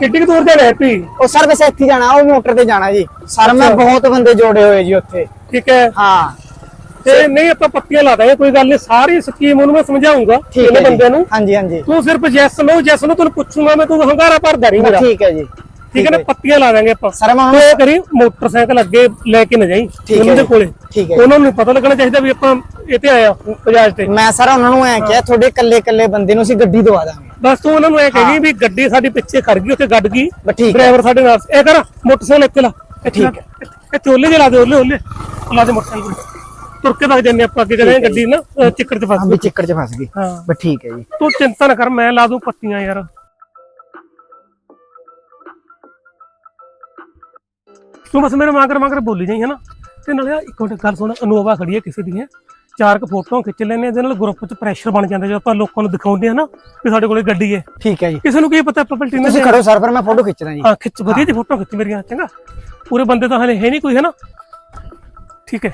ਕਿੱਡੀ ਕੁ ਦੂਰ ਜਾਣਾ ਹੈਪੀ ਉਹ ਸਰ ਵੈਸੇ ਇੱਥੇ ਹੀ ਜਾਣਾ ਉਹ ਮੋਟਰ ਤੇ ਜਾਣਾ ਜੀ। ਸਰ ਮੈਂ। ਬਹੁਤ ਬੰਦੇ ਜੋੜੇ ਹੋਏ ਜੀ ਉੱਥੇ। ਠੀਕ ਹੈ। ਹਾਂ। ਤੇ ਨਹੀਂ ਆਪਾਂ ਪੱਤੀਆਂ ਲਾ ਦਾਂਗੇ ਕੋਈ ਗੱਲ ਨਹੀਂ। ਸਾਰੀ ਸਕੀਮ ਉਹਨੂੰ ਮੈਂ ਸਮਝਾਉਂਗਾ ਠੀਕ ਇਹਨੇ ਜੀ। ਬੰਦੇ ਨੂੰ। ਹਾਂਜੀ ਹਾਂਜੀ। ਤੂੰ ਸਿਰਫ ਜੈਸ ਲੋ ਜੈਸ ਨੂੰ ਤੈਨੂੰ ਪੁੱਛੂਗਾ ਮੈਂ ਤੂੰ ਹੰਗਾਰਾ ਭਰਦਾ ਨਹੀਂ ਮੇਰਾ। ਠੀਕ ਹੈ ਜੀ। ਠੀਕ ਹੈ ਨਾ? ਪੱਤੀਆਂ ਲਾ ਦਾਂਗੇ ਆਪਾਂ। ਸਰ ਮੈਂ ਤੂੰ ਇਹ ਕਰੀ ਮੋਟਰਸਾਈਕਲ ਅੱਗੇ ਲੈ ਕੇ ਨਾ ਜਾਈ ਹੈ ਉਹਨਾਂ ਦੇ ਜੀ। ਕੋਲੇ। ਠੀਕ ਹੈ ਉਹਨਾਂ ਨੂੰ ਨੀ ਪਤਾ ਲੱਗਣਾ ਚਾਹੀਦਾ ਵੀ ਆਪਾਂ ਇੱਥੇ ਆਇਆ ਬਜਾਜ ਤੇ। ਮੈਂ ਸਰ ਉਹਨਾਂ ਨੂੰ ਐ ਕਿਹਾ ਤੁਹਾਡੇ ਇਕੱਲੇ ਇਕੱਲੇ ਬੰਦੇ ਨੂੰ ਅਸੀਂ ਗੱਡੀ ਦਵਾ ਦਾਂਗੇ। ਬਸ ਤੂੰ ਉਹਨਾਂ ਨੂੰ ਇਹ ਕਹੀ ਵੀ ਗੱਡੀ ਸਾਡੀ ਪਿੱਛੇ ਖੜ ਗਈ ਉੱਥੇ ਗੱਡ ਗਈ। ਹੈ। ਡਰਾਈਵਰ ਸਾਡੇ ਨਾਲ ਇਹ ਕਰ ਮੋਟਰਸਾਈਕਲ ਇੱਥੇ ਲਾ। ਠੀਕ ਲਾ। ਇੱਥੇ ਓਲੇ ਜੇ ਲਾ ਦੇ ਓਲੇ ਓਲੇ। ਲਾ ਦੇ ਮੋਟਰਸਾਈਕਲ ਤੁਰ ਕੇ ਵਗ ਜੰਨੇ ਆਪਾਂ ਅੱਗੇ ਕਹਿੰਦੇ ਗੱਡੀ ਨਾ ਚਿੱਕੜ ਚ ਫਸ ਹਾਂ ਗਈ। ਚਿੱਕੜ 'ਚ ਫਸ ਗਈ। ਹਾਂ। ਬਸ ਠੀਕ ਹੈ ਜੀ। ਤੂੰ ਚਿੰਤਾ ਨਾ ਕਰ ਮੈਂ ਲਾ ਦੂੰ ਪੱਤੀਆਂ ਯਾਰ। ਤੂੰ ਬਸ ਮੇਰੇ ਮਾਗਰ ਮਾਗਰ ਬੋਲੀ ਜਾਈ ਹੈ ਨਾ ਤੇ ਨਾਲੇ ਇੱਕ ਮਿੰਟ ਗੱਲ ਸੁਣ ਅਨੋਵਾ ਖੜੀ ਹੈ ਕਿਸੇ ਦੀ ਹੈ? ਚਾਰ ਕੁ ਫੋਟੋਆਂ ਖਿੱਚ ਲੈਣੇ ਇਹਦੇ ਨਾਲ ਗਰੁੱਪ 'ਚ ਪ੍ਰੈਸ਼ਰ ਬਣ ਜਾਂਦਾ ਜਦੋਂ ਆਪਾਂ ਲੋਕਾਂ ਨੂੰ ਦਿਖਾਉਂਦੇ ਆ ਨਾ ਵੀ ਸਾਡੇ ਕੋਲੇ ਗੱਡੀ ਹੈ। ਠੀਕ ਹੈ ਜੀ। ਕਿਸੇ ਨੂੰ ਕੀ ਪਤਾ ਆਪਾਂ ਪਲਟੀਨਾ ਤੁਸੀਂ ਖੜੋ ਸਰ ਫਿਰ ਮੈਂ ਫੋਟੋ ਖਿੱਚਦਾ ਜੀ। ਹਾਂ ਖਿੱਚ ਵਧੀਆ ਜੀ ਫੋਟੋ ਖਿੱਚ ਮੇਰੀਆਂ ਚੰਗਾ। ਪੂਰੇ ਬੰਦੇ ਤਾਂ ਹਲੇ ਹੈ ਨਹੀਂ ਕੋਈ ਹੈ ਨਾ ਠੀਕ ਹੈ।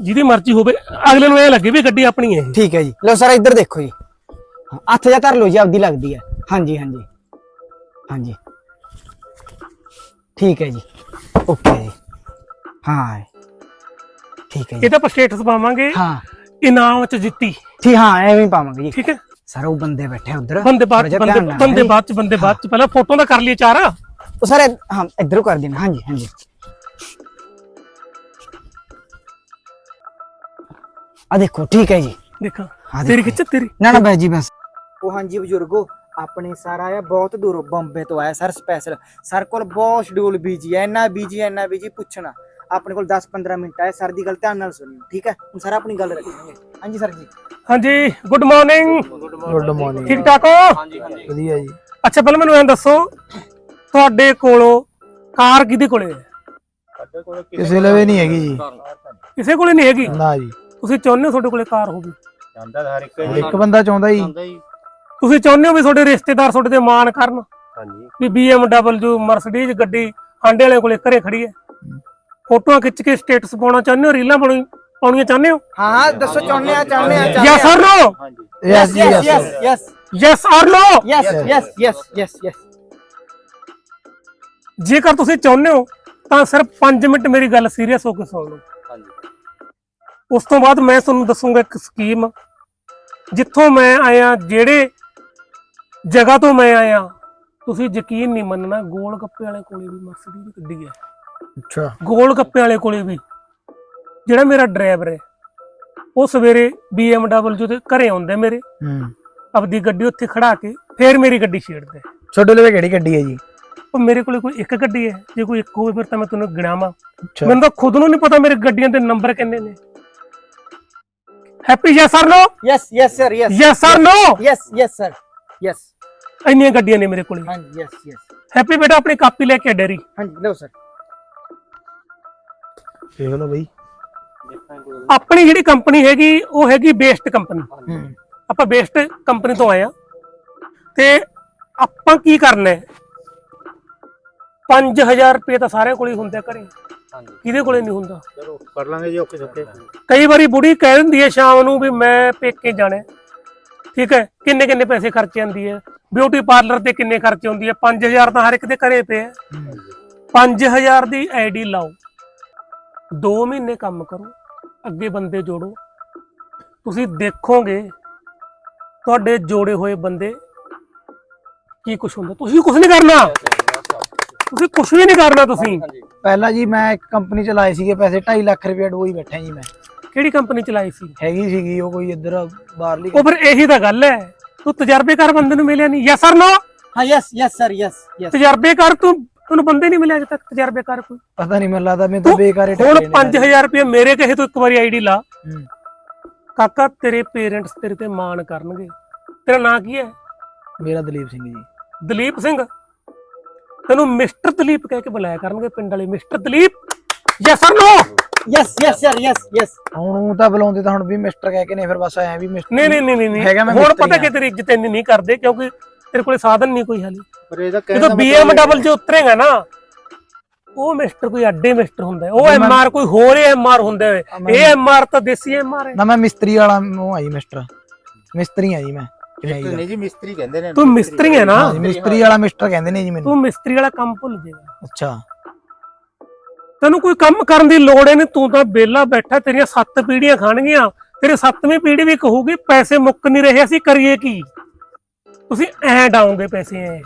ਜਿਹਦੀ ਮਰਜ਼ੀ ਹੋਵੇ ਅਗਲੇ ਨੂੰ ਇਹ ਲੱਗੇ ਵੀ ਗੱਡੀ ਆਪਣੀ ਹੈ। ਠੀਕ ਹੈ ਜੀ। ਲਓ ਸਰ ਇੱਧਰ ਦੇਖੋ ਜੀ। ਹੱਥ ਜਾਂ ਧਰ ਲਓ ਜੀ ਆਪਦੀ ਲੱਗਦੀ ਹੈ। ਹਾਂਜੀ ਹਾਂਜੀ। ਹਾਂਜੀ। ਠੀਕ ਹੈ ਜੀ। ਓਕੇ ਜੀ। ਹਾਂ। ਠੀਕ ਹੈ ਜੀ। ਇਹਦਾ ਆਪਾਂ ਸਟੇਟਸ ਪਾਵਾਂਗੇ। ਹਾਂ। ਇਨਾਮ ਚ ਜਿੱਤੀ। ਠੀਕ ਹਾਂ ਐਵੇਂ ਹੀ ਪਾਵਾਂਗੇ ਜੀ। ਠੀਕ ਹੈ। ਸਰ ਉਹ ਬੰਦੇ ਬੈਠੇ ਉਧਰ। ਬੰਦੇ ਬਾਅਦ ਚ ਬੰਦੇ ਬੰਦੇ ਬਾਅਦ ਚ ਬੰਦੇ ਬਾਅਦ ਚ। ਪਹਿਲਾਂ ਫੋਟੋ ਦਾ ਕਰ ਲਈਏ ਚਾਰ। ਉਹ ਸਰ ਹਾਂ ਇੱਧਰੋਂ ਕਰ ਦੇਣਾ ਹਾਂਜੀ ਹਾਂਜੀ। ਆ ਦੇਖੋ ਠੀਕ ਹੈ ਜੀ। ਦੇਖਾਂ। ਤੇਰੀ। ਖਿੱਚ ਤੇਰੀ। ਨਾ ਨਾ ਬੈ ਜੀ ਬਸ। ਉਹ ਹਾਂਜੀ ਬਜ਼ੁਰਗੋ ਆਪਣੇ ਸਰ ਆਇਆ ਬਹੁਤ ਦੂਰੋਂ ਬੰਬੇ ਤੋਂ ਆਇਆ ਸਰ ਸਪੈਸ਼ਲ ਸਰ ਕੋਲ ਬਹੁਤ ਸ਼ਡਿਊਲ ਬੀਜੀ ਹੈ। ਇੰਨਾ ਬੀਜੀ ਹੈ ਇੰਨਾ ਬੀਜੀ ਪੁੱਛਣਾ। ਆਪਣੇ ਕੋਲ 10-15 ਮਿੰਟ ਆਏ ਸਰ ਦੀ ਗੱਲ ਧਿਆਨ ਨਾਲ ਸੁਣਿਓ ਠੀਕ ਹੈ? ਹੁਣ ਸਰ ਆਪਣੀ ਗੱਲ ਰੱਖਾਂਗੇ ਹਾਂਜੀ ਸਰ ਜੀ। ਹਾਂਜੀ ਗੁੱਡ ਮਾਰਨਿੰਗ ਗੁੱਡ ਮਾਰਨਿੰਗ ਠੀਕ ਠਾਕ ਹੋ? ਵਧੀਆ ਜੀ। ਅੱਛਾ ਪਹਿਲਾਂ ਮੈਨੂੰ ਐਂ ਦੱਸੋ ਤੁਹਾਡੇ ਕੋਲੋਂ ਕਾਰ ਕਿਹਦੇ ਕੋਲੇ ਹੈ? ਕਿਸੇ ਲਵੇ ਨਹੀਂ ਹੈਗੀ ਜੀ। ਕਿਸੇ ਕੋਲੇ ਨਹੀਂ ਹੈਗੀ? ਨਾ ਜੀ। ਤੁਸੀਂ ਚਾਹੁੰਦੇ ਹੋ ਤੁਹਾਡੇ ਕੋਲੇ ਕਾਰ ਹੋਵੇ? ਜਾਂਦਾ ਤਾਂ ਹਰ ਇੱਕ ਇੱਕ ਬੰਦਾ ਚਾਹੁੰਦਾ ਜੀ। ਜੀ। ਤੁਸੀਂ ਚਾਹੁੰਦੇ ਹੋ ਵੀ ਤੁਹਾਡੇ ਰਿਸ਼ਤੇਦਾਰ ਤੁਹਾਡੇ ਤੇ ਮਾਣ ਕਰਨ? ਹਾਂਜੀ। ਵੀ BMW ਮਰਸੀਡੀਜ਼ ਗੱਡੀ ਆਂਡੇ ਵਾਲੇ ਕੋਲੇ ਘਰੇ ਖੜੀ ਹੈ। ਫੋਟੋਆਂ ਖਿੱਚ ਕੇ ਸਟੇਟਸ ਪਾਉਣਾ ਚਾਹੁੰਦੇ ਹੋ ਰੀਲਾਂ ਬਣਾਉਣੀ ਪਾਉਣੀਆਂ ਚਾਹੁੰਦੇ ਹੋ? ਹਾਂ ਹਾਂ ਦੱਸੋ ਚਾਹੁੰਦੇ ਆ ਚਾਹੁੰਦੇ ਆ ਯੈਸ ਆ। Or no yes yes yes yes or no yes yes yes yes yes ਜੇਕਰ ਤੁਸੀਂ ਚਾਹੁੰਦੇ ਹੋ ਤਾਂ ਸਿਰਫ 5 ਮਿੰਟ ਮੇਰੀ ਗੱਲ ਸੀਰੀਅਸ ਹੋ ਕੇ ਸੁਣ ਲਓ। ਹਾਂਜੀ। ਉਸ ਤੋਂ ਬਾਅਦ ਮੈਂ ਤੁਹਾਨੂੰ ਦੱਸੂਗਾ ਇੱਕ ਸਕੀਮ ਜਿੱਥੋਂ ਮੈਂ ਆਇਆ ਜਿਹੜੇ ਜਗ੍ਹਾ ਤੋਂ ਮੈਂ ਆਇਆ ਤੁਸੀਂ ਯਕੀਨ ਨਹੀਂ ਮੰਨਣਾ ਗੋਲ ਕੱਪੇ ਵਾਲੇ ਕੋਲੇ ਵੀ ਮਰਸਡੀ ਦੀ ਗੱਡੀ ਹੈ ਅੱਛਾ। ਗੋਲ ਗੱਪੇ ਵਾਲੇ ਕੋਲੇ ਵੀ। ਜਿਹੜਾ ਮੇਰਾ ਡਰਾਈਵਰ ਹੈ ਉਹ ਸਵੇਰੇ BMW ਤੇ ਘਰੇ ਆਉਂਦੇ ਮੇਰੇ। ਹੂੰ। ਆਪਦੀ ਗੱਡੀ ਉੱਥੇ ਖੜਾ ਕੇ ਫੇਰ ਮੇਰੀ ਗੱਡੀ ਛੇੜਦੇ ਛੋਡੇ ਲਈ ਕਿਹੜੀ ਗੱਡੀ ਹੈ ਜੀ? ਉਹ ਮੇਰੇ ਕੋਲੇ ਕੋਈ ਇੱਕ ਗੱਡੀ ਹੈ ਜੇ ਕੋਈ ਇੱਕ ਹੋਵੇ ਫਿਰ ਤਾਂ ਮੈਂ ਤੁਹਾਨੂੰ ਗਿਣਾਵਾਂ। ਮੈਨੂੰ ਤਾਂ ਖੁਦ ਨੂੰ ਨਹੀਂ ਪਤਾ ਮੇਰੇ ਗੱਡੀਆਂ ਦੇ ਨੰਬਰ ਕਿੰਨੇ ਨੇ। Happy yes sir no yes yes sir yes yes sir no yes yes sir yes ਇੰਨੀਆਂ ਗੱਡੀਆਂ ਨੇ ਮੇਰੇ ਕੋਲੇ। ਹਾਂਜੀ ਯੈਸ ਯੈਸ ਹੈਪੀ ਬੇਟਾ ਆਪਣੀ ਕਾਪੀ ਲੈ ਕੇ ਡੈਰੀ। ਹਾਂਜੀ ਲਓ ਸਰ ਦੇਖ ਲਓ ਬਈ। ਆਪਣੀ ਜਿਹੜੀ ਕੰਪਨੀ ਹੈਗੀ ਉਹ ਹੈਗੀ ਬੇਸਟ ਕੰਪਨੀ ਆਪਾਂ ਬੇਸਟ ਕੰਪਨੀ ਤੋਂ ਆਏ ਆ। ਤੇ ਆਪਾਂ ਕੀ ਕਰਨਾ ਹੈ? 5000 ਰੁਪਏ ਤਾਂ ਸਾਰਿਆਂ ਕੋਲ ਹੀ ਹੁੰਦਾ ਘਰੇ। ਹਾਂਜੀ। ਕਿਹਦੇ ਕੋਲੇ ਨਹੀਂ ਹੁੰਦਾ? ਚਲੋ ਕਰ ਲਾਂਗੇ ਜੀ ਓਕੇ ਸੱਕੇ। ਕਈ ਵਾਰੀ ਬੁੜੀ ਕਹਿ ਦਿੰਦੀ ਹੈ ਸ਼ਾਮ ਨੂੰ ਵੀ ਮੈਂ ਪੇਕੇ ਜਾਣਾ। ਠੀਕ ਹੈ? ਕਿੰਨੇ ਕਿੰਨੇ ਪੈਸੇ ਖਰਚ ਜਾਂਦੀ ਹੈ? ਬਿਊਟੀ ਪਾਰਲਰ ਤੇ ਕਿੰਨੇ ਖਰਚ ਹੁੰਦੀ ਹੈ? 5000 ਤਾਂ ਹਰ ਇੱਕ ਦੇ ਘਰੇ ਪਏ ਹੈ। 5000 ਦੀ ਆਈਡੀ ਲਾਓ। 2 ਮਹੀਨੇ ਕੰਮ ਕਰੋ ਅੱਗੇ ਬੰਦੇ ਜੋੜੋ। ਤੁਸੀਂ ਦੇਖੋਗੇ ਤੁਹਾਡੇ ਜੋੜੇ ਹੋਏ ਬੰਦੇ ਕੀ ਕੁਝ ਹੁੰਦਾ। ਤੁਸੀਂ ਕੁਝ ਨਹੀਂ ਕਰਨਾ। ਤੁਸੀਂ ਕੁਝ ਵੀ ਨਹੀਂ ਕਰਨਾ ਤੁਸੀਂ। ਪਹਿਲਾਂ ਜੀ ਮੈਂ ਇੱਕ ਕੰਪਨੀ ਚ ਲਾਏ ਸੀਗੇ ਪੈਸੇ 2.5 ਲੱਖ ਰੁਪਏ ਡੋਈ ਬੈਠਾ ਜੀ ਮੈਂ। ਕਿਹੜੀ ਕੰਪਨੀ ਚਲਾਈ ਸੀ? ਹੈਗੀ ਸੀਗੀ ਉਹ ਕੋਈ ਇੱਧਰ ਬਾਹਰਲੀ ਉਹ ਫਿਰ ਇਹੀ ਤਾਂ ਗੱਲ ਹੈ। ਤੂੰ ਤਜਰਬੇਕਾਰ ਬੰਦੇ ਨੂੰ ਮਿਲਿਆ ਨਹੀਂ। ਯੈਸ অর ਨੋ ਹਾਂ yes yes sir yes yes ਤਜਰਬੇਕਾਰ ਤੂੰ ਤੈਨੂੰ ਬੰਦੇ ਨਹੀਂ ਮਿਲਿਆ ਅਜੇ ਤੱਕ ਤਜਰਬੇਕਾਰ ਕੋਈ। ਪਤਾ ਨਹੀਂ ਮੈਨੂੰ ਲੱਗਦਾ ਮੈਨੂੰ ਤਾਂ ਬੇਕਾਰ ਹੀ ਹੁਣ ਟੱਕਰੇ ਨੇ 5000 ਰੁਪਏ ਮੇਰੇ ਕਹੇ ਤੋਂ ਇੱਕ ਵਾਰੀ ਆਈਡੀ ਲਾ। ਕਾਕਾ ਤੇਰੇ ਪੇਰੈਂਟਸ ਤੇਰੇ ਤੇ ਮਾਣ ਕਰਨਗੇ। ਤੇਰਾ ਨਾਂ ਕੀ ਹੈ? ਮੇਰਾ ਦਲੀਪ ਸਿੰਘ ਜੀ। ਦਲੀਪ ਸਿੰਘ? ਤੈਨੂੰ ਮਿਸਟਰ ਦਲੀਪ ਕਹਿ ਕੇ ਬੁਲਾਇਆ ਕਰਨਗੇ ਪਿੰਡ ਵਾਲੇ। Mister Dalip yes or no yes yes sir yes yes ਹੁਣ ਉਹ ਤਾਂ ਬੁਲਾਉਂਦੇ ਤਾਂ ਹੁਣ ਵੀ ਮਿਸਟਰ ਕਹਿ ਕੇ ਨੇ ਫਿਰ ਬਸ ਐ ਵੀ ਮਿਸਟਰ ਨਹੀਂ ਨਹੀਂ ਨਹੀਂ ਨਹੀਂ ਹੈਗਾ ਮੈਂ ਹੁਣ ਪਤਾ ਕਿ। ਤੇਰੀ ਇੱਜ਼ਤ ਇੰਨੀ ਨਹੀਂ ਕਰਦੇ ਕਿਉਂਕਿ ਤੇਰੇ ਕੋਲੇ ਸਾਧਨ ਨਹੀਂ ਕੋਈ ਹਾਲੇ। ਪਰ ਇਹਦਾ ਜਦੋਂ BMW 'ਚ ਉਤਰੇਗਾ ਨਾ ਉਹ ਮਿਸਟਰ ਕੋਈ ਅੱਡੇ ਮਿਸਟਰ ਹੁੰਦਾ। ਉਹ ਐਮਆਰ ਕੋਈ ਹੋਰ ਐਮਆਰ ਹੁੰਦਾ ਇਹ ਐਮਆਰ ਤਾਂ ਦੇਸੀ ਐਮਆਰ ਹੈ। ਨਾ ਮੈਂ ਮਿਸਤਰੀ ਵਾਲਾ ਉਹ ਆਈ ਮਿਸਟਰ ਮਿਸਤਰੀ ਆ ਜੀ ਮੈਂ ਨਹੀਂ ਜੀ ਮਿਸਤਰੀ ਕਹਿੰਦੇ ਨੇ। ਤੂੰ ਮਿਸਤਰੀ ਹੈ ਨਾ? ਮਿਸਤਰੀ ਵਾਲਾ ਮਿਸਟਰ ਕਹਿੰਦੇ ਨੇ ਜੀ ਮੈਨੂੰ। ਤੂੰ ਮਿਸਤਰੀ ਵਾਲਾ ਕੰਮ ਭੁੱਲ ਜਾਏਗਾ। ਅੱਛਾ। ਤੈਨੂੰ ਕੋਈ ਕੰਮ ਕਰਨ ਦੀ ਲੋੜ ਹੀ ਨਹੀਂ ਤੂੰ ਤਾਂ ਵਿਹਲਾ ਬੈਠਾ ਤੇਰੀਆਂ ਸੱਤ ਪੀੜ੍ਹੀਆਂ ਖਾਣਗੀਆਂ। ਤੇਰੀ ਸੱਤਵੀਂ ਪੀੜ੍ਹੀ ਵੀ ਕਹੂਗੀ ਪੈਸੇ ਮੁੱਕ ਨਹੀਂ ਰਹੇ ਅਸੀਂ ਕਰੀਏ ਕੀ? ਤੁਸੀਂ ਐ ਡਾਉਂਗੇ ਪੈਸੇ। ਐ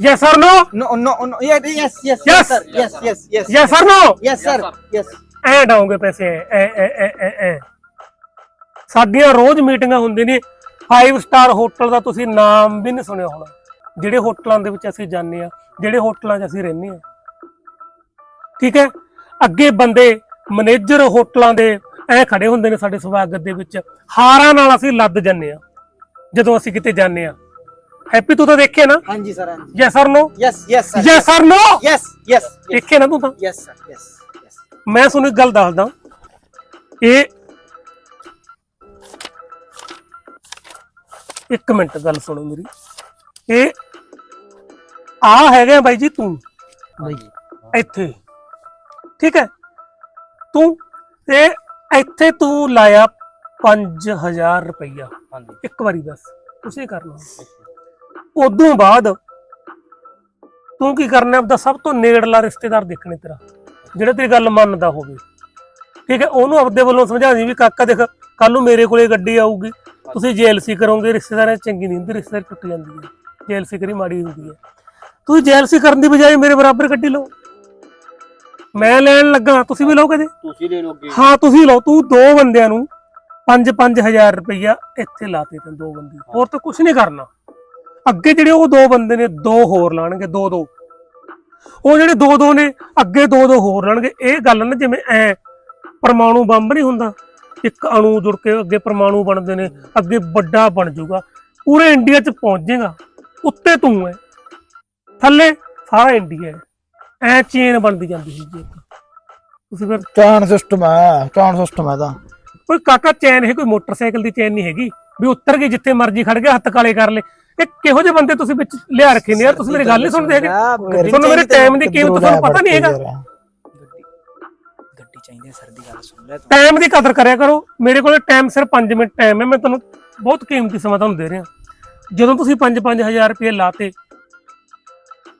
Yes or no? No, no, no. Yeah, yes, yes, yes, Yes. sir. Yes, yes, yes. yes or no Yes, sir. Yes, sir. Yes. ਐ ਡਾਉਂਗੇ ਪੈਸੇ ਐ ਐ ਐ ਐ ਐ ਸਾਡੀਆਂ ਰੋਜ਼ ਮੀਟਿੰਗਾਂ ਹੁੰਦੀਆਂ ਨੇ 5 ਸਟਾਰ ਹੋਟਲ ਦਾ ਤੁਸੀਂ ਨਾਮ ਵੀ ਨਹੀਂ ਸੁਣਿਆ ਹੋਣਾ ਜਿਹੜੇ ਹੋਟਲਾਂ ਦੇ ਵਿੱਚ ਅਸੀਂ ਜਾਂਦੇ ਆ ਜਿਹੜੇ ਹੋਟਲਾਂ 'ਚ ਅਸੀਂ ਰਹਿੰਦੇ ਆ ਠੀਕ ਹੈ ਅੱਗੇ ਬੰਦੇ ਮੈਨੇਜਰ ਹੋਟਲਾਂ ਦੇ ਐ ਖੜੇ ਹੁੰਦੇ ਨੇ ਸਾਡੇ ਸਵਾਗਤ ਦੇ ਵਿੱਚ ਹਾਰਾਂ ਨਾਲ ਅਸੀਂ ਲੱਦ ਜੰਨੇ ਆ ਜਦੋਂ ਅਸੀਂ ਕਿਤੇ ਜਾਂਦੇ ਆ ਹੈਪੀ ਤੂੰ ਤਾਂ ਦੇਖਿਆ ਨਾ ਹਾਂਜੀ ਸਰ ਹਾਂਜੀ yes or no yes yes sir yes or no yes yes ਦੇਖਿਆ ਨਾ ਤੂੰ ਤਾਂ ਯੈਸ ਸਰ ਯੈਸ ਯੈਸ ਮੈਂ ਤੁਹਾਨੂੰ ਇੱਕ ਗੱਲ ਦੱਸਦਾ ਇਹ ਇੱਕ ਮਿੰਟ ਗੱਲ ਸੁਣੋ ਮੇਰੀ ਇਹ ਆ ਹੈਗੇ ਆ ਬਾਈ ਜੀ ਤੂੰ ਬਾਈ ਇੱਥੇ ਠੀਕ ਹੈ ਤੂੰ ਤੇ ਇੱਥੇ ਤੂੰ ਲਾਇਆ 5000 ਰੁਪਈਆ ਹਾਂਜੀ ਇੱਕ ਵਾਰੀ ਬਸ ਤੁਸੀਂ ਕਰਨਾ ਉਦੋਂ ਬਾਅਦ ਤੂੰ ਕੀ ਕਰਨਾ ਆਪਦਾ ਸਭ ਤੋਂ ਨੇੜਲਾ ਰਿਸ਼ਤੇਦਾਰ ਦੇਖਣੇ ਤੇਰਾ ਜਿਹੜਾ ਤੇਰੀ ਗੱਲ ਮੰਨਦਾ ਹੋਵੇ। ਠੀਕ ਹੈ ਉਹਨੂੰ ਆਪਦੇ ਵੱਲੋਂ ਸਮਝਾਣੀ ਵੀ ਕਾਕਾ ਦੇਖ ਕੱਲ ਨੂੰ ਮੇਰੇ ਕੋਲੇ ਗੱਡੀ ਆਊਗੀ ਤੁਸੀਂ ਜੇਲਸੀ ਕਰੋਗੇ ਰਿਸ਼ਤੇਦਾਰਾਂ 'ਚ ਚੰਗੀ ਨਹੀਂ ਹੁੰਦੀ ਰਿਸ਼ਤੇਦਾਰ ਟੁੱਟ ਜਾਂਦੀ ਹੈ ਜੇਲਸੀ ਕਰੀ ਮਾੜੀ ਹੁੰਦੀ ਹੈ। ਤੁਸੀਂ ਜੇਲਸੀ ਕਰਨ ਦੀ ਬਜਾਏ ਮੇਰੇ ਬਰਾਬਰ ਗੱਡੀ ਲਓ। ਮੈਂ ਲੈਣ ਲੱਗਾ ਤੁਸੀਂ ਵੀ ਲਓ ਕਦੇ? ਤੁਸੀਂ ਲੈ ਲੋਗੇ ਹਾਂ ਤੁਸੀਂ ਲਓ ਤੂੰ ਦੋ ਬੰਦਿਆਂ ਨੂੰ 5-5000 ਰੁਪਈਆ ਇੱਥੇ ਲਾਤੇ ਤੇ ਦੋ ਬੰਦੇ। ਹੋਰ ਤਾਂ ਕੁਝ ਨਹੀਂ ਕਰਨਾ। ਅੱਗੇ ਜਿਹੜੇ ਉਹ ਦੋ ਬੰਦੇ ਨੇ ਦੋ ਹੋਰ ਲਾਣਗੇ ਦੋ ਦੋ। ਉਹ ਜਿਹੜੇ ਦੋ ਦੋ ਨੇ ਅੱਗੇ ਦੋ ਦੋ ਹੋਰ ਲਾਣਗੇ। ਇਹ ਗੱਲ ਨਾ ਜਿਵੇਂ ਐ ਪਰਮਾਣੂ ਬੰਬ ਨਹੀਂ ਹੁੰਦਾ? ਇੱਕ ਅਣੂ ਜੁੜ ਕੇ ਅੱਗੇ ਪਰਮਾਣੂ ਬਣਦੇ ਨੇ ਅੱਗੇ ਵੱਡਾ ਬਣ ਜਾਊਗਾ। ਪੂਰੇ ਇੰਡੀਆ 'ਚ ਪਹੁੰਚ ਜਾਏਗਾ ਉੱਤੇ ਤੂੰ ਹੈ ਥੱਲੇ ਸਾਰਾ ਇੰਡੀਆ ਐ। ਚੇਨ ਬਣਦੀ ਜਾਂਦੀ ਸੀ ਜੀ ਤੁਸੀਂ ਫਿਰ ਚਾਨ ਸਿਸਟਮ ਹੈ ਚਾਨ ਸਿਸਟਮ ਹੈ ਤਾਂ। ਕੋਈ ਕਾਕਾ ਚੈਨ ਹੈ ਕੋਈ ਮੋਟਰਸਾਈਕਲ ਦੀ ਚੈਨ ਨਹੀਂ ਹੈਗੀ। ਵੀ ਉੱਤਰ ਕੇ ਜਿੱਥੇ ਮਰਜ਼ੀ ਖੜ ਗਿਆ ਹੱਥ ਕਾਲੇ ਕਰ ਲੇ। ਇਹ ਕਿਹੋ ਜਿਹੇ ਬੰਦੇ ਤੁਸੀਂ ਵਿੱਚ ਲਿਆ ਰੱਖੇ ਨੇ ਯਾਰ? ਤੁਸੀਂ ਮੇਰੀ ਗੱਲ ਨਹੀਂ ਸੁਣਦੇ ਹੈਗੇ। ਤੁਹਾਨੂੰ ਮੇਰੇ ਟਾਈਮ ਦੀ ਕੀਮਤ ਤੁਹਾਨੂੰ ਪਤਾ ਨਹੀਂ ਹੈਗਾ। ਗੱਡੀ ਗੱਡੀ ਚਾਹੀਦੀ ਹੈ ਸਰ ਦੀ ਗੱਲ ਸੁਣ ਲੈ ਤੂੰ। ਟਾਈਮ ਦੀ ਕਦਰ ਕਰਿਆ ਕਰੋ। ਮੇਰੇ ਕੋਲ ਟਾਈਮ ਸਿਰਫ 5 ਮਿੰਟ ਟਾਈਮ ਹੈ। ਮੈਂ ਤੁਹਾਨੂੰ ਬਹੁਤ ਕੀਮਤੀ ਸਮਾਂ ਤੁਹਾਨੂੰ ਦੇ ਰਿਹਾ। ਜਦੋਂ ਤੁਸੀਂ 5-5000 ਰੁਪਏ ਲਾਤੇ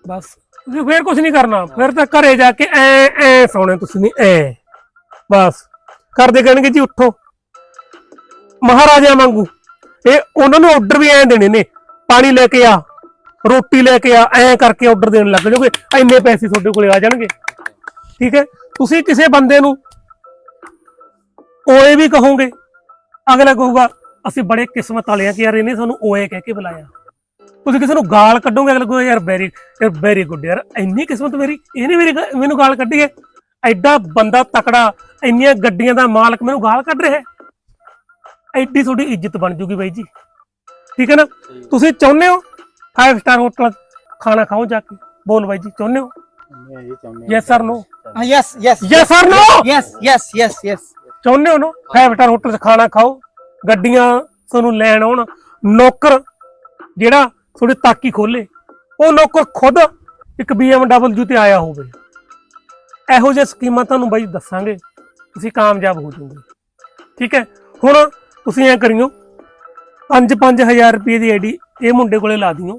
ਬਸ। ਤੁਸੀਂ ਫੇਰ ਕੁਝ ਨਹੀਂ ਕਰਨਾ। ਫਿਰ ਤਾਂ ਘਰੇ ਜਾ ਕੇ ਐ ਐ ਸੌਣਾ ਤੁਸੀਂ ਨਹੀਂ ਐ। ਬਸ। ਕਰਦੇ ਕਹਿਣਗੇ ਜੀ ਉੱਠੋ। ਮਹਾਰਾਜਾ ਵਾਂਗੂ। ਇਹ ਉਹਨਾਂ ਨੂੰ ਆਰਡਰ ਵੀ ਐ ਦੇਣੇ ਨੇ। ਪਾਣੀ ਲੈ ਕੇ ਆ, ਰੋਟੀ ਲੈ ਕੇ ਆ, ਐਂ ਕਰਕੇ ਆਰਡਰ ਦੇਣ ਲੱਗ ਜਾਓਗੇ, ਇੰਨੇ ਪੈਸੇ ਤੁਹਾਡੇ ਕੋਲੇ ਆ ਜਾਣਗੇ। ਠੀਕ ਹੈ? ਤੁਸੀਂ ਕਿਸੇ ਬੰਦੇ ਨੂੰ ਓਏ ਵੀ ਕਹੋਗੇ, ਅਗਲਾ ਕਹੂਗਾ, ਅਸੀਂ ਬੜੇ ਕਿਸਮਤ ਵਾਲੇ ਆ ਕਿ ਯਾਰ ਇਹਨੇ ਸਾਨੂੰ ਓਏ ਕਹਿ ਕੇ ਬੁਲਾਇਆ। ਤੁਸੀਂ ਕਿਸੇ ਨੂੰ ਗਾਲ ਕੱਢੋਗੇ, ਅਗਲਾ ਕਹੂਗਾ, ਯਾਰ ਵੈਰੀ ਯਾਰ ਵੈਰੀ ਗੁੱਡ ਯਾਰ, ਇੰਨੀ ਕਿਸਮਤ ਮੇਰੀ, ਇਹਨੇ ਮੇਰੀ ਮੈਨੂੰ ਗਾਲ ਕੱਢੀ ਹੈ। ਐਡਾ ਬੰਦਾ ਤਕੜਾ, ਇੰਨੀਆਂ ਗੱਡੀਆਂ ਦਾ ਮਾਲਕ ਮੈਨੂੰ ਗਾਲ ਕੱਢ ਰਿਹਾ ਐਡੀ ਤੁਹਾਡੀ ਇੱਜ਼ਤ ਬਣ ਜੂਗੀ ਬਾਈ ਜੀ। ਠੀਕ ਹੈ ਨਾ? ਤੁਸੀਂ ਚਾਹੁੰਦੇ ਹੋ? 5 ਸਟਾਰ ਹੋਟਲ ਖਾਣਾ ਖਾਓ ਜਾ ਕੇ। ਬੋਲ ਬਾਈ ਜੀ ਚਾਹੁੰਦੇ ਹੋ? Yes sir no yes yes yes sir no yes yes yes yes ਚਾਹੁੰਦੇ ਹੋ ਨਾ? 5 ਸਟਾਰ ਹੋਟਲ 'ਚ ਖਾਣਾ ਖਾਓ। ਗੱਡੀਆਂ ਤੁਹਾਨੂੰ ਲੈਣ ਆਉਣ। ਨੌਕਰ ਜਿਹੜਾ ਤੁਹਾਡੀ ਤਾਕੀ ਖੋਲੇ। ਉਹ ਨੌਕਰ ਖੁਦ ਇੱਕ BMW ਤੇ ਆਇਆ ਹੋਵੇ। ਇਹੋ ਜਿਹੇ ਸਕੀਮਾਂ ਤੁਹਾਨੂੰ ਬਾਈ ਦੱਸਾਂਗੇ। ਤੁਸੀਂ ਕਾਮਯਾਬ ਹੋ ਜਾਓਗੇ। ਠੀਕ ਹੈ? ਹੁਣ ਤੁਸੀਂ ਐ ਕਰਿਓ 5-5000 ਰੁਪਏ ਦੀ ਆਈਡੀ ਇਹ ਮੁੰਡੇ ਕੋਲੇ ਲਾ ਦਿਓ।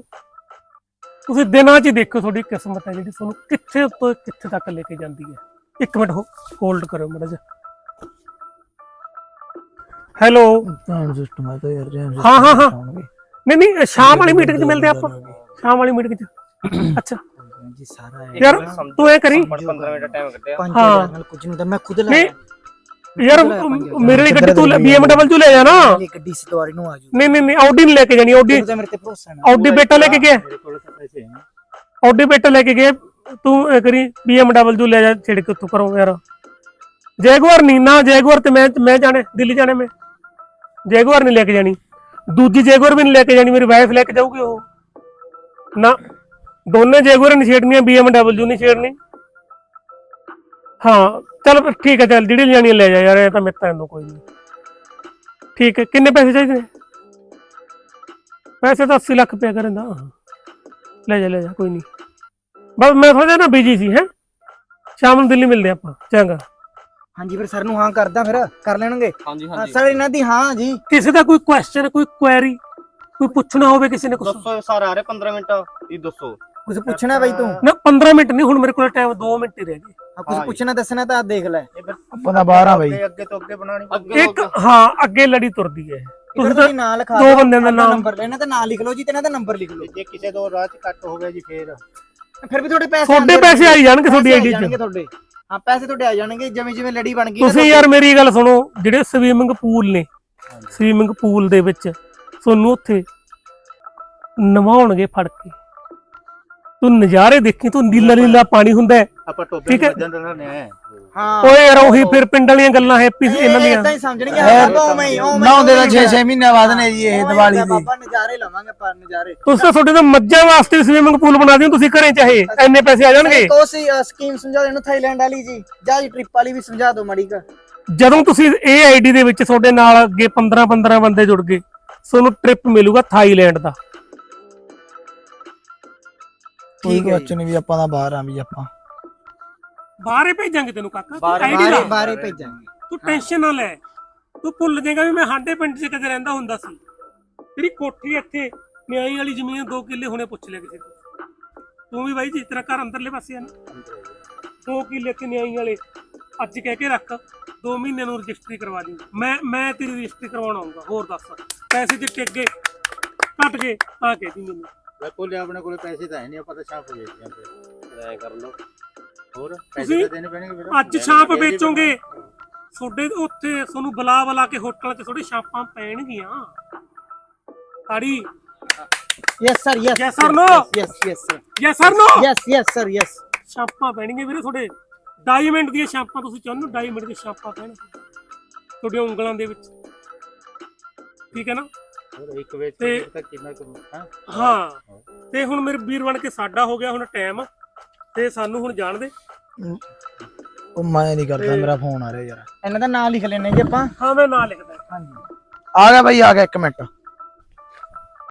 ਤੁਸੀਂ ਦਿਨਾਂ 'ਚ ਹੀ ਦੇਖੋ ਤੁਹਾਡੀ ਕਿਸਮਤ ਹੈ ਜਿਹੜੀ ਤੁਹਾਨੂੰ ਕਿੱਥੇ ਤੋਂ ਕਿੱਥੇ ਤੱਕ ਲੈ ਕੇ ਜਾਂਦੀ ਹੈ। ਇੱਕ ਮਿੰਟ ਹੋਲਡ ਕਰੋ ਮੜਾ ਜਾ ਹੈਲੋ ਸਿਸਟਮ ਹੈ ਤਾਂ ਯਾਰ ਚਾਨ ਹਾਂ, ਹਾਂ, ਹਾਂ। ਨਹੀਂ ਨਹੀਂ ਸ਼ਾਮ ਵਾਲੀ ਮੀਟਿੰਗ 'ਚ ਮਿਲਦੇ ਆਪਾਂ। ਸ਼ਾਮ ਵਾਲੀ ਮੀਟਿੰਗ 'ਚ। ਅੱਛਾ। ਜੀ ਸਾਰਾ ਹੈ ਯਾਰ ਤੂੰ ਐ ਕਰੀ। 15 ਮਿੰਟ ਟਾਈਮ ਕੱਢਿਆ। 5000 ਨਾਲ ਕੁਝ ਨਹੀਂ ਹੁੰਦਾ ਮੈਂ ਖੁਦ ਨਹੀਂ, ਲਾਇਆ ਯਾਰ ਮੇਰੇ ਲਈ ਗੱਡੀ ਤੂੰ BMW ਲੈ ਜਾ ਨਾ। ਇਹ ਗੱਡੀ ਸਤਵਾਰੀ ਨੂੰ ਆ ਜੂ ਨਹੀਂ ਨਹੀਂ ਨਹੀਂ ਆਡੀ ਨਹੀਂ ਲੈ ਕੇ ਜਾਣੀ ਆਡੀ ਤਾਂ ਮੇਰੇ ਤੇ ਭਰੋਸਾ ਨਾ। ਆਡੀ ਬੇਟਾ ਲੈ ਕੇ ਗਿਆ। ਮੇਰੇ ਕੋਲ ਤਾਂ ਪੈਸੇ ਹੈ ਆਡੀ ਬੇਟਾ ਲੈ ਕੇ ਗਿਆ। ਤੂੰ ਕਰੀ BMW ਲੈ ਜਾ ਛੇੜ ਕੇ ਉੱਥੋਂ ਕਰੋ ਯਾਰ। ਜੈਗੁਆਰ ਨਹੀਂ ਨਾ ਜੈਗੁਆਰ ਤੇ ਮੈਂ ਮੈਂ ਜਾਣੇ ਦਿੱਲੀ ਜਾਣੇ ਮੈਂ। ਜੈਗੁਆਰ ਨਹੀਂ ਲੈ ਕੇ ਜਾਣੀ। ਦੂਜੀ ਜੈਗੁਆਰ ਵੀ ਨਹੀਂ ਲੈ ਕੇ ਜਾਣੀ ਮੇਰੀ ਵਾਈਫ ਲੈ ਕੇ ਜਾਊਗੀ ਉਹ। ਨਾ ਦੋਨੇ ਜੈਗੁਆਰ ਨਹੀਂ ਛੇੜਨੀਆਂ BMW ਨਹੀਂ ਛੇੜਨੀ। ਹਾਂ ਚੱਲ ਠੀਕ ਹੈ ਚੱਲ ਜਿਹੜੀ ਲੈਣੀ ਲੈ ਜਾ ਯਾਰ ਇਹ ਤਾਂ ਮੇਰੇ ਤਾਂ ਇਹਨੂੰ ਕੋਈ ਨਹੀਂ ਠੀਕ ਹੈ ਕਿੰਨੇ ਪੈਸੇ ਚਾਹੀਦੇ ਨੇ? ਪੈਸੇ ਤਾਂ 80 ਲੱਖ ਪਿਆ ਕਰੇਂਦਾ ਲੈ ਜਾ ਲੈ ਜਾ ਕੋਈ ਨਹੀਂ ਬਸ ਮੈਂ ਥੋੜਾ ਜਿਹਾ ਨਾ ਬਿਜ਼ੀ ਸੀ ਹੈ। ਸ਼ਾਮ ਨੂੰ ਦਿੱਲੀ ਮਿਲਦੇ ਆਪਾਂ ਚੰਗਾ। ਹਾਂਜੀ ਫਿਰ ਸਰ ਨੂੰ ਹਾਂ ਕਰਦਾ ਫਿਰ ਕਰ ਲੈਣਗੇ? ਹਾਂਜੀ ਹਾਂ ਹਾਂਜੀ। ਸਰ ਇਹਨਾਂ ਦੀ ਹਾਂ ਜੀ। ਕਿਸੇ ਦਾ ਕੋਈ ਕੁਐਸਚਨ ਕੋਈ ਕੁਐਰੀ ਕੋਈ ਪੁੱਛਣਾ ਹੋਵੇ ਕਿਸੇ ਨੇ ਕੁਝ ਦੱਸੋ ਸਰ ਆ ਰਹੇ 15 ਮਿੰਟ ਇਹ ਦੱਸੋ। ਕੁਝ ਪੁੱਛਣਾ ਬਾਈ ਤੂੰ? ਨਾ 15 ਮਿੰਟ ਨਹੀਂ ਹੁਣ ਮੇਰੇ ਕੋਲ ਟਾਈਮ 2 ਮਿੰਟ ਹੀ ਰਹਿ ਗਏ। ਹਾਂ, ਕੁਝ ਪੁੱਛਣਾ ਦੱਸਣਾ ਤਾਂ ਆ ਦੇਖ ਲੈ। ਆਪਾਂ ਤਾਂ ਬਾਹਰ ਆ ਬਾਈ। ਅੱਗੇ ਤੋਂ ਅੱਗੇ ਬਣਾਣੀ ਇੱਕ ਹਾਂ ਅੱਗੇ ਲੜੀ ਤੁਰਦੀ ਹੈ। ਤੁਸੀਂ ਤਾਂ ਨਾਂ ਲਿਖਾ ਦੋ ਬੰਦਿਆਂ ਦਾ ਨਾਮ। ਨੰਬਰ ਲੈਣਾ ਤਾਂ ਨਾਂ ਲਿਖ ਲਓ ਜੀ ਤੇ ਇਹਨਾਂ ਦਾ ਨੰਬਰ ਲਿਖ ਲਓ। ਜੇ ਕਿਸੇ ਦੋ ਰਾਹ ਚ ਕੱਟ ਹੋ ਗਿਆ ਜੀ ਫੇਰ। ਫਿਰ ਵੀ ਤੁਹਾਡੇ ਪੈਸੇ ਤੁਹਾਡੇ ਪੈਸੇ ਆਈ ਜਾਣਗੇ ਤੁਹਾਡੀ ਆਈਡੀ 'ਚ। ਤੁਹਾਡੇ। ਹਾਂ ਪੈਸੇ ਤੁਹਾਡੇ ਆ ਜਾਣਗੇ ਜਿਵੇਂ ਜਿਵੇਂ ਲੜੀ ਬਣ ਗਈ ਤੁਸੀਂ ਯਾਰ ਮੇਰੀ ਗੱਲ ਸੁਣੋ ਜਿਹੜੇ ਸਵੀਮਿੰਗ ਪੂਲ ਨੇ ਸਵੀਮਿੰਗ ਪੂਲ ਦੇ ਵਿੱਚ ਤੁਹਾਨੂੰ ਉੱਥੇ ਨਵਾਉਣਗੇ ਫੜ ਕੇ। ਤੂੰ ਨਜ਼ਾਰੇ ਦੇਖੀ ਤੂੰ ਨੀਲਾ ਨੀਲਾ ਪਾਣੀ ਹੁੰਦਾ ਹੈ। ਆਪਾਂ ਟੋਬੇ ਠੀਕ ਹੈ। ਵੱਜਣ ਓਏ ਯਾਰ ਉਹੀ ਫਿਰ ਪਿੰਡ ਵਾਲੀਆਂ ਗੱਲਾਂ ਹੈਪੀ ਇਹਨਾਂ ਦੀਆਂ। ਇਦਾਂ ਹੀ ਸਮਝਣਗੇ ਹਾਂ। ਉਵੇਂ ਹੀ ਉਵੇਂ ਹੀ, ਨਹਾਉਂਦੇ ਤਾਂ ਉਵੇਂ ਹੀ 6-6 ਮਹੀਨੇ ਬਾਅਦ ਨੇ ਜੀ ਇਹ ਦੀਵਾਲੀ ਦੀ। ਬਾਬਾ ਨਜ਼ਾਰੇ ਲਵਾਂਗੇ ਪਰ ਨਜ਼ਾਰੇ। ਤੁਸੀਂ ਤਾਂ ਤੁਹਾਡੇ ਤਾਂ ਮੱਝਾਂ ਵਾਸਤੇ ਸਵੀਮਿੰਗ ਪੂਲ ਬਣਾ ਦਿਓ ਤੁਸੀਂ ਘਰੇ ਚਾਹੇ ਐਨੇ ਪੈਸੇ ਆ ਜਾਣਗੇ। ਇੱਕ ਉਹ ਸੀ ਸਕੀਮ ਸਮਝਾ ਦੇਣ ਥਾਈਲੈਂਡ ਵਾਲੀ ਜੀ। ਜਾਂ ਜੀ ਟ੍ਰਿਪ ਵਾਲੀ ਵੀ ਸਮਝਾ ਦਿਓ ਮੜੀ ਕਾ। ਜਦੋਂ ਤੁਸੀਂ ਇਹ ਆਈਡੀ ਦੇ ਵਿੱਚ ਤੁਹਾਡੇ ਨਾਲ ਅੱਗੇ 15 15 ਬੰਦੇ ਜੁੜ ਗਏ ਤੁਹਾਨੂੰ ਟ੍ਰਿਪ ਮਿਲੂਗਾ ਥਾਈਲੈਂਡ ਦਾ। ਕੋਈ ਠੀਕ ਹੈ ਕੁਐਸਚਨ ਵੀ ਆਪਾਂ ਤਾਂ ਬਾਹਰ ਆ ਵੀ ਆਪਾਂ। ਬਾਹਰੇ ਭੇਜਾਂਗੇ ਤੈਨੂੰ ਕਾਕਾ ਤੂੰ ਬਾਹਰੇ- ID ਬਾਰੇ ਲਾ। ਬਾਰੇ ਭੇਜਾਂਗੇ। ਤੂੰ ਟੈਨਸ਼ਨ ਨਾ ਲੈ। ਤੂੰ ਭੁੱਲ ਜਾਏਗਾ ਵੀ ਮੈਂ ਹਾਂਡੇ ਪਿੰਡ 'ਚ ਕਦੇ ਰਹਿੰਦਾ ਹੁੰਦਾ ਸੀ। ਤੇਰੀ ਕੋਠੀ ਇੱਥੇ ਨਿਆਈ ਵਾਲੀ ਜ਼ਮੀਨ 2 ਕਿੱਲੇ ਹੁਣੇ ਪੁੱਛ ਲਿਆ ਕਿਸੇ ਤੋਂ। ਤੂੰ ਵੀ ਬਾਈ ਜੀ ਤੇਰਾ ਘਰ ਅੰਦਰਲੇ ਪਾਸੇ ਆ ਨਾ। 2 ਕਿੱਲੇ ਇੱਥੇ ਨਿਆਈ ਵਾਲੇ। ਅੱਜ ਕਹਿ ਕੇ ਰੱਖ 2 ਮਹੀਨੇ ਨੂੰ ਰਜਿਸਟਰੀ ਕਰਵਾ ਦੀ। ਮੈਂ ਮੈਂ ਤੇਰੀ ਰਜਿਸਟਰੀ ਕਰਵਾਉਣ ਆਉਂਗਾ ਹੋਰ ਦੱਸ ਪੈਸੇ ਜੇ ਟਿੱਗੇ ਘਟ ਗਏ ਤਾਂ ਕਹਿ ਦੀ ਮੈਨੂੰ। ਕੋਲੇ ਆਪਣੇ ਕੋਲੇ ਪੈਸੇ ਤਾਂ ਹੈ ਨਹੀਂ ਆਪਾਂ ਤਾਂ ਛਾਪ ਵੇਚ ਜਾਂਦੇ ਐ ਕਰ ਲਓ। ਹੋਰ ਪੈਸੇ ਤਾਂ ਦੇਣੇ ਪੈਣਗੇ ਫਿਰ। ਅੱਜ ਛਾਪ ਵੇਚੋਗੇ ਤੁਹਾਡੇ ਉੱਥੇ ਤੁਹਾਨੂੰ ਬੁਲਾ ਬੁਲਾ ਕੇ ਹੋਟਲਾਂ 'ਚ ਥੋੜੀ ਛਾਪਾਂ ਪੈਣਗੀਆਂ। ਆੜੀ yes sir yes Yes or no? Yes yes sir yes sir no yes yes sir yes ਛਾਪਾਂ ਪੈਣਗੀਆਂ ਵੀਰੇ ਤੁਹਾਡੇ। ਡਾਇਮੰਡ ਦੀਆਂ ਛਾਪਾਂ ਤੁਸੀਂ ਚਾਹੁੰਦੇ ਹੋ ਡਾਇਮੰਡ ਦੀਆਂ ਛਾਪਾਂ ਪੈਣ ਤੁਹਾਡੀਆਂ ਉਂਗਲਾਂ ਦੇ ਵਿੱਚ। ਠੀਕ ਹੈ ਨਾ? ਇੱਕ ਵੇਚ ਤੇ- ਕੇ ਤਾਂ ਕਿੰਨਾ ਕੁ ਹਾਂ? ਹਾਂ। ਤੇ ਹੁਣ ਮੇਰੇ ਵੀਰ ਬਣ ਕੇ ਸਾਡਾ ਹੋ ਗਿਆ ਹੁਣ ਟਾਈਮ ਤੇ ਸਾਨੂੰ ਹੁਣ ਜਾਣ ਦੇ। ਉਹ ਮੈਂ ਨਹੀਂ ਕਰਦਾ ਮੇਰਾ ਫੋਨ ਆ ਰਿਹਾ ਯਾਰ। ਇਹਨਾਂ ਦਾ ਨਾਂ ਲਿਖ ਲੈਣੇ ਜੀ ਆਪਾਂ। ਹਾਂ ਮੈਂ ਨਾਂ ਲਿਖਦਾ। ਹਾਂਜੀ। ਆ ਗਿਆ ਬਾਈ ਆ ਗਿਆ ਇੱਕ ਮਿੰਟ।